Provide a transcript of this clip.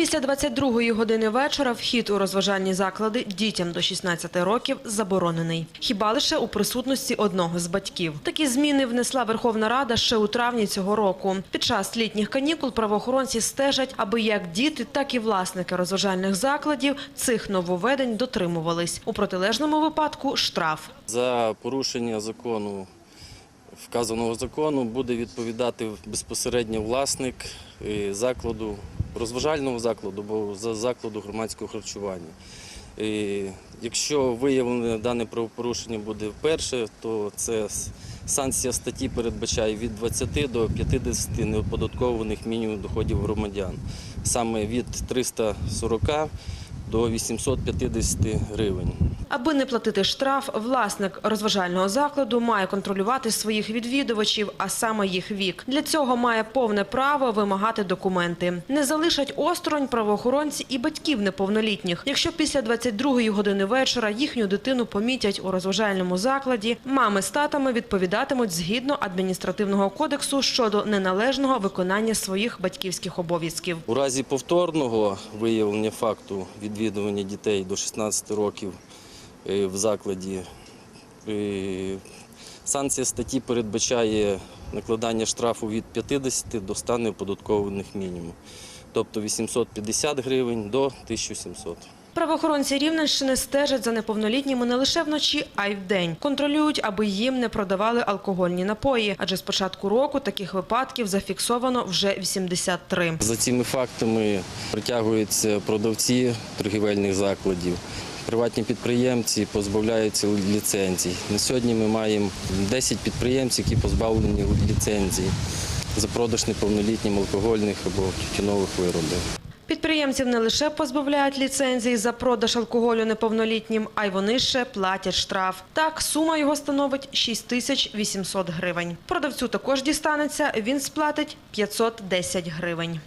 Після 22-ї години вечора вхід у розважальні заклади дітям до 16 років заборонений. Хіба лише у присутності одного з батьків. Такі зміни внесла Верховна Рада ще у травні цього року. Під час літніх канікул правоохоронці стежать, аби як діти, так і власники розважальних закладів цих нововведень дотримувались. У протилежному випадку штраф. За порушення закону, вказаного закону, буде відповідати безпосередньо власник е, закладу, розважального закладу або за закладу громадського харчування. І Якщо виявлене дане правопорушення буде вперше, то це санкція статті передбачає від 20 до 50 неоподаткованих мінімум доходів громадян, саме від 340 до 850 гривень. Аби не платити штраф, власник розважального закладу має контролювати своїх відвідувачів, а саме їх вік. Для цього має повне право вимагати документи. Не залишать осторонь правоохоронці і батьків неповнолітніх. Якщо після 22-ї години вечора їхню дитину помітять у розважальному закладі, мами з татами відповідатимуть згідно адміністративного кодексу щодо неналежного виконання своїх батьківських обов'язків. У разі повторного виявлення факту відвідування дітей до 16 років е, в закладі, е, санкція статті передбачає накладання штрафу від 50 до 100 неоподаткованих мінімум, тобто 850 гривень до 1700. Правоохоронці Рівненщини стежать за неповнолітніми не лише вночі, а й вдень. Контролюють, аби їм не продавали алкогольні напої. Адже з початку року таких випадків зафіксовано вже 83. За цими фактами притягуються продавці торгівельних закладів. Приватні підприємці позбавляються ліцензій. На сьогодні ми маємо 10 підприємців, які позбавлені ліцензій за продаж неповнолітнім алкогольних або тютюнових виробів. Підприємців не лише позбавляють ліцензії за продаж алкоголю неповнолітнім, а й вони ще платять штраф. Так, сума його становить 6 тисяч 800 гривень. Продавцю також дістанеться, він сплатить 510 гривень.